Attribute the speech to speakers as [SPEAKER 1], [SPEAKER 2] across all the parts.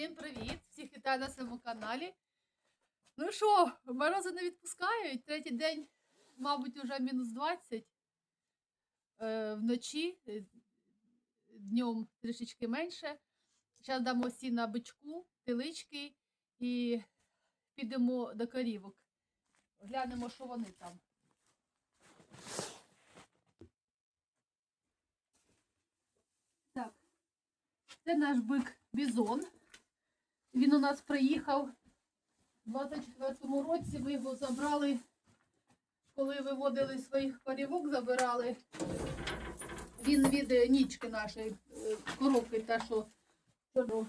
[SPEAKER 1] Всім привіт! Всіх вітаю на своєму каналі. Ну що, морози не відпускають. Третій день, мабуть, вже мінус 20. Е, вночі, е, днем трішечки менше. Зараз дамо сіна бичку, телички і підемо до корівок. Глянемо, що вони там. Так, це наш бик Бізон. Він у нас приїхав у 24-му році. Ми його забрали, коли виводили своїх корівок, забирали. Він від е, нічки нашої е, коровки, та що що був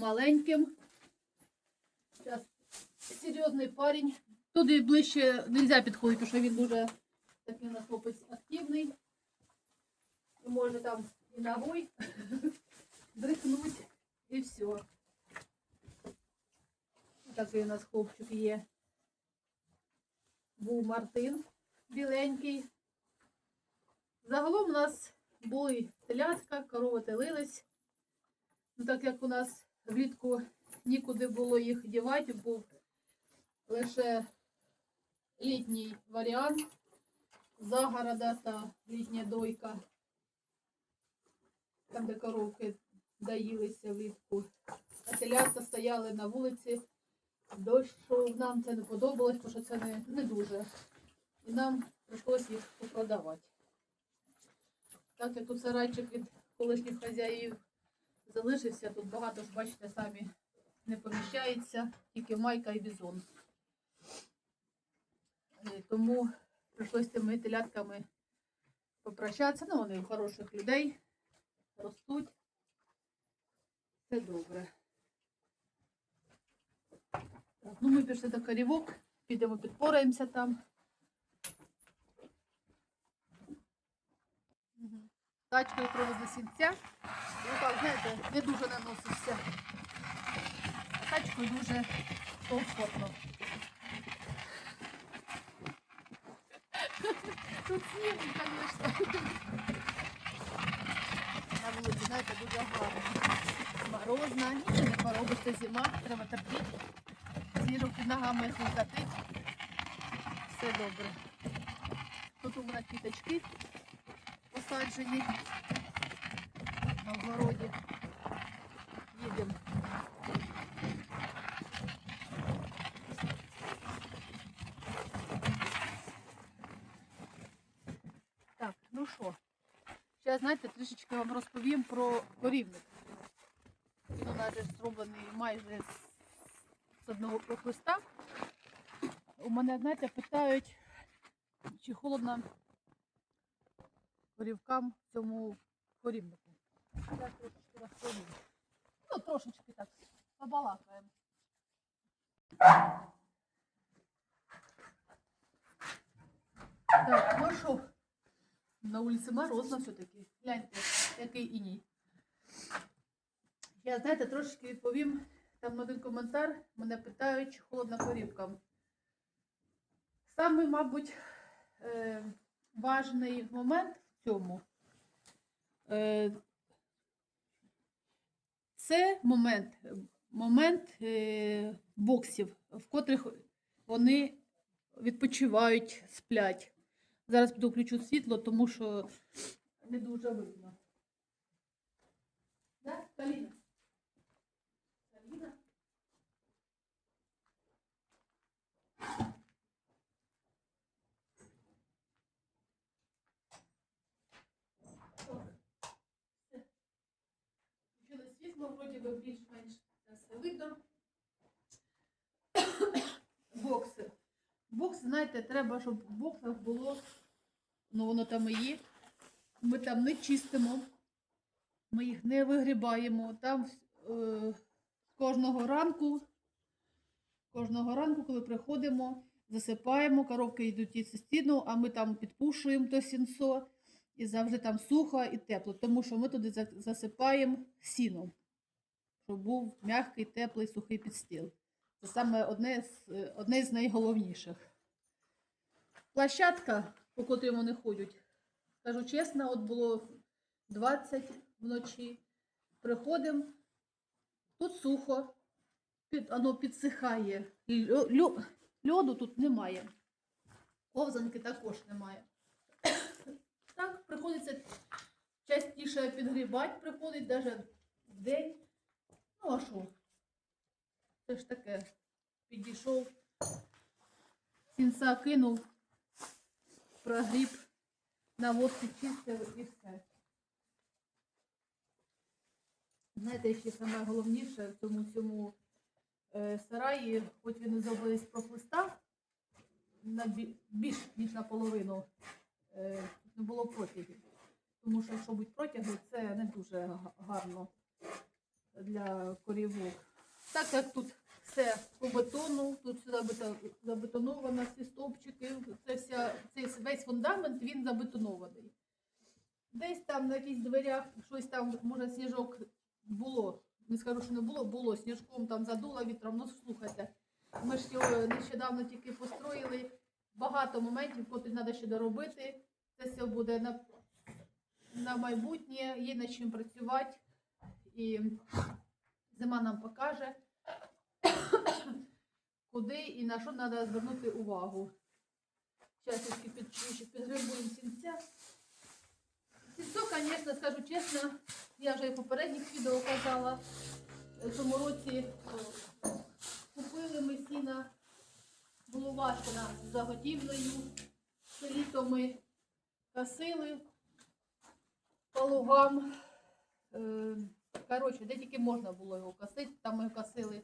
[SPEAKER 1] маленьким. Зараз серйозний парень. Туди ближче не можна підходити, тому що він дуже такий у нас хлопець активний. Може там і ногой дрихнуть і все. Такий у нас хлопчик є. Був Мартин біленький. Загалом у нас були телятка, корови телились. Ну, так як у нас влітку нікуди було їх дівати, був лише літній варіант загорода та літня дойка. Там, де коровки доїлися влітку. А телятка стояли на вулиці. Дощ йшов, нам це не подобалось, тому що це не, не дуже. І нам прийшлося їх попродавати. Так як тут сарайчик від колишніх хазяїв залишився, тут багато ж, бачите, самі не поміщається, тільки майка і бізон. Е, Тому прийшлося з цими телятками попрощатися. Ну, вони у хороших людей ростуть. Все добре. Так, ну ми пішли до корівок, підемо підпораємося там. Мгм. Тачкою привезли сінця. Ну так, знаєте, не дуже наносишся. А тачкою дуже комфортно. Тут сніг, звісно. На вулиці, знаєте, дуже гарно. Морозна, не поробиш, це зима, треба терпіти. Сніжок під ногами хрустатить. Все добре. Тут у мене квіточки посаджені на огороді. Їдемо. Так, ну що, зараз, знаєте, трішечки вам розповім про корівник. Він нас зроблений майже з- одного прохлиста. У мене, знаєте, питають, чи холодно корівкам цьому корівнику. Я трошечки розповім. Ну, трошечки так побалакаємо. Так, ну на вулиці морозно все-таки. Гляньте, який іній. Я, знаєте, трошечки відповім. Там один коментар, мене питають, чи холодно корівкам. Самий, мабуть, е, важний момент в цьому. Е, це момент, момент е, боксів, в котрих вони відпочивають, сплять. Зараз піду включу світло, тому що не дуже видно. Да? Каліна? Більш-менш видно. Бокси. Бокс, знаєте, треба, щоб в боксах було, ну воно там і є. Ми там не чистимо, ми їх не вигрібаємо. Там е, кожного ранку, кожного ранку, коли приходимо, засипаємо, коровки йдуть і стіну, а ми там підпушуємо то сінцо. І завжди там сухо і тепло, тому що ми туди засипаємо сіном, щоб був м'який, теплий, сухий підстіл. Це саме одне з, одне з найголовніших. Площадка, по котрій вони ходять, скажу чесно, от було 20 вночі, приходимо, тут сухо, воно підсихає. Льо- льо- льоду тут немає. Ковзанки також немає. Так, приходиться частіше підгрібати, приходить навіть в день. Ну, а що? Це ж таке. Підійшов, сінца кинув, прогріб, на водці чистив і все. Знаєте, ще саме головніше в цьому всьому е, сараї, хоч він і зроблений з профлиста, на більш ніж наполовину е, не було протягів. Тому що, якщо будуть протяги, це не дуже гарно для корівок. Так як тут все по бетону, тут все забетоновано, всі стовпчики, це вся, цей весь фундамент він забетонований. Десь там на якихось дверях щось там, може, сніжок було. Не скажу, що не було, було сніжком там задуло вітром. Ну слухайте, ми ж його нещодавно тільки построїли. Багато моментів, котрі треба ще доробити. Це все буде на, на майбутнє, є над чим працювати. І зима нам покаже, куди і на що треба звернути увагу. Зараз під, підгрибуємо сінця. Сінцо, звісно, скажу чесно, я вже і попередніх відео казала, в цьому році купили ми сіна, було важко нам заготівлею, Це літо ми косили по лугам. Е, Коротше, де тільки можна було його косити, там ми косили.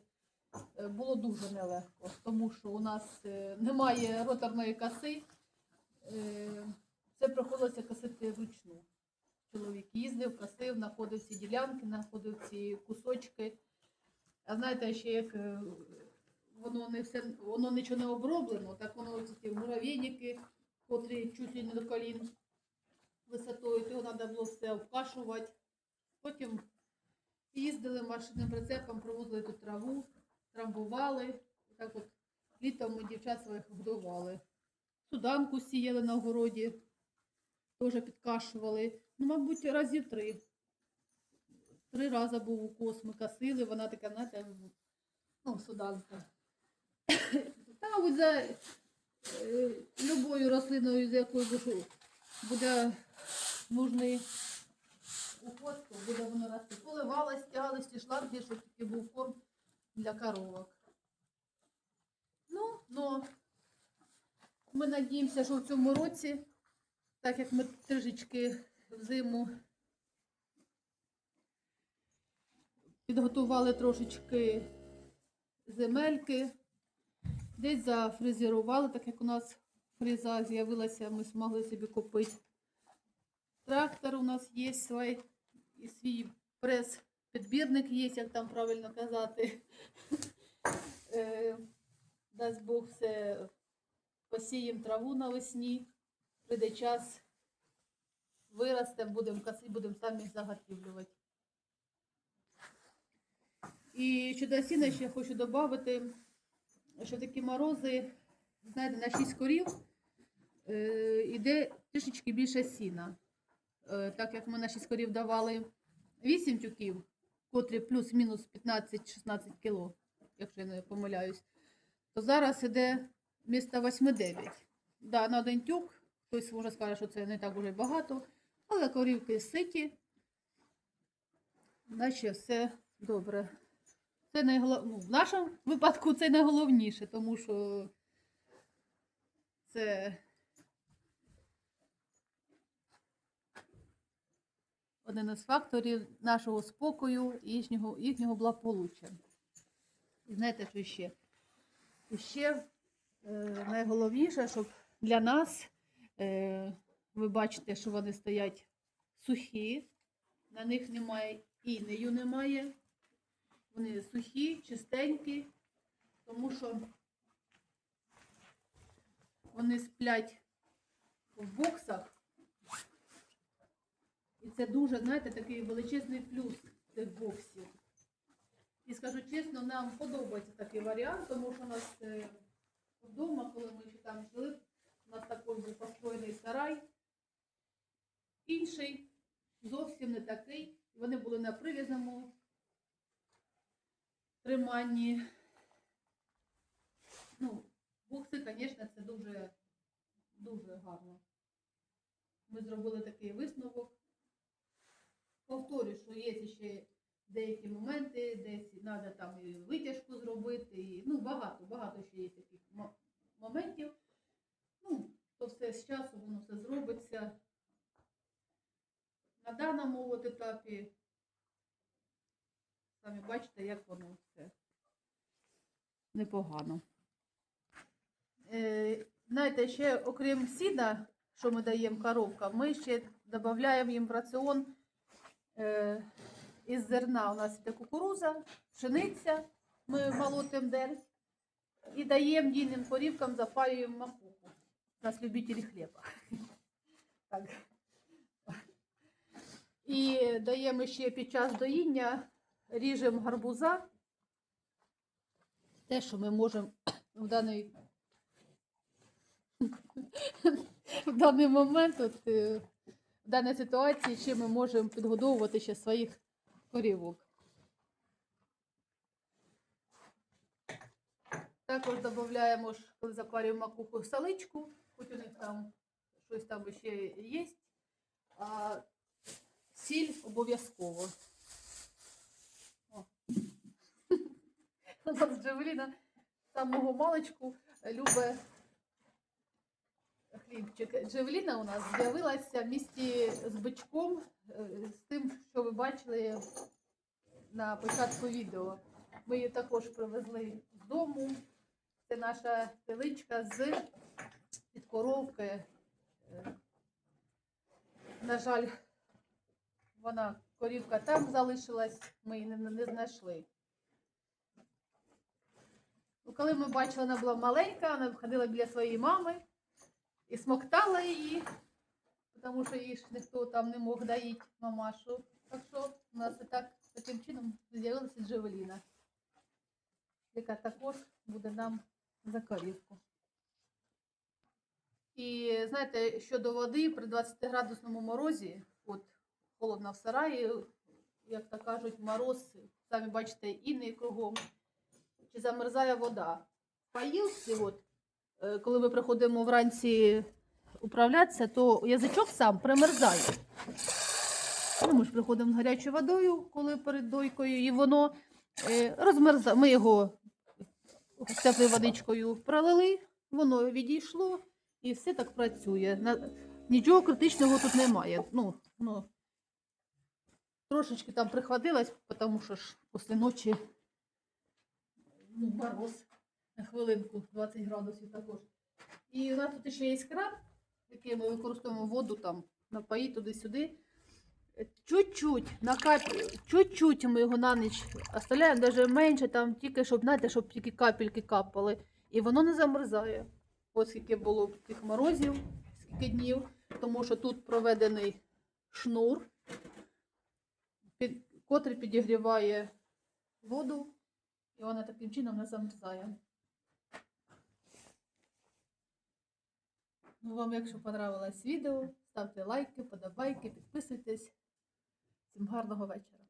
[SPEAKER 1] Е, Було дуже нелегко, тому що у нас е, немає роторної коси. Е, Це приходилося косити вручну. Чоловік їздив, косив, знаходив ці ділянки, знаходив ці кусочки. А знаєте, ще як е, воно не все, воно нічого не оброблено, так воно ці муравейники, котрі чуть ли не до колін висотою, то треба було все обкашувати. Потім їздили машинним прицепом, привозили тут траву, трамбували. Так от літом ми дівчат своїх годували. Суданку сіяли на городі, теж підкашували. Ну, мабуть, разів три. Три рази був укос, ми косили, вона така, знаєте, ну, суданка. Та, мабуть, за е, любою рослиною, з якою бушу- буде нужний уход, буде воно рости. Поливалась, тягалась ті шланги, щоб тільки був корм для коровок. Ну, ну, ми надіємося, що в цьому році, так як ми трішечки взиму підготували трошечки земельки, десь зафрезерували, так як у нас фреза з'явилася, ми змогли собі купити. Трактор у нас є свій, і свій прес-підбірник є, як там правильно казати. Е, Дасть Бог все посіємо траву навесні, прийде час, виростемо, будемо косити, будемо самі заготівлювати. І щодо сіна ще хочу додати, що такі морози, знаєте, на 6 корів е, йде трішечки більше сіна. Е, так як ми на 6 корів давали 8 тюків, котрі плюс-мінус 15-16 кіло, якщо я не помиляюсь, то зараз іде місто 8-9. Да, на один тюк, хтось може скаже, що це не так уже багато, але корівки ситі, наче все добре. Це найголов... ну, в нашому випадку це найголовніше, тому що це один із факторів нашого спокою і їхнього, їхнього благополуччя. І знаєте, що ще? І ще е, найголовніше, щоб для нас, е, ви бачите, що вони стоять сухі, на них немає інею немає. Вони сухі, чистенькі, тому що вони сплять в боксах. І це дуже, знаєте, такий величезний плюс цих боксів. І скажу чесно, нам подобається такий варіант, тому що у нас е, вдома, коли ми ще там жили, у нас такий був построєний сарай. Інший, зовсім не такий. Вони були на прив'язному триманні. Ну, бокси, звісно, це дуже, дуже гарно. Ми зробили такий висновок. Повторю, що є ще деякі моменти, десь треба там і витяжку зробити, і, ну, багато, багато ще є таких мо- моментів. Ну, то все з часу воно все зробиться. На даному от етапі самі бачите, як воно все непогано. Е, знаєте, ще окрім сіда, що ми даємо коровкам, ми ще додаємо їм в раціон е, із зерна. У нас іде кукуруза, пшениця, ми молотимо дерзь і даємо дійним корівкам, запаюємо макуху. У нас любителі хліба. Так. І даємо ще під час доїння, ріжемо гарбуза. Те, що ми можемо в даний, в даний момент, от, е, в даній ситуації, ще ми можемо підгодовувати ще своїх корівок. Також додаємо, коли запарюємо макуху, саличку, хоч у них там щось там ще є. Сіль обов'язково. У нас Джевеліна самого маличку любить хлібчик. Джевеліна у нас з'явилася в місті з бичком, е, з тим, що ви бачили на початку відео. Ми її також привезли з дому. Це наша теличка з під коровки. Е, На жаль, вона корівка там залишилась, ми її не, не знайшли. Ну, коли ми бачили, вона була маленька, вона ходила біля своєї мами і смоктала її, тому що її ж ніхто там не мог доїти мамашу. Так що у нас і так таким чином з'явилася Джевеліна, яка також буде нам за корівку. І знаєте, щодо води при 20 градусному морозі, холодно в сараї, як то кажуть, мороз, самі бачите, іни кругом, чи замерзає вода. В Поїлці, от, е, коли ми приходимо вранці управлятися, то язичок сам примерзає. Ну, ми ж приходимо з гарячою водою, коли перед дойкою, і воно е, розмерзає. Ми його теплою водичкою пролили, воно відійшло і все так працює. Нічого критичного тут немає. Ну, ну, трошечки там прихватилась, тому що ж після ночі ну, мороз на хвилинку 20 градусів також. І у нас тут ще є кран, який ми використовуємо воду там, напоїть туди-сюди. Чуть-чуть, чуть-чуть ми його на ніч оставляємо, навіть менше, там тільки щоб, знаєте, щоб тільки капельки капали. І воно не замерзає. Ось скільки було тих морозів, скільки днів, тому що тут проведений шнур, котрий підігріває воду, і вона таким чином не замерзає. Ну, вам, якщо понравилось відео, ставте лайки, подобайки, підписуйтесь. Всім гарного вечора.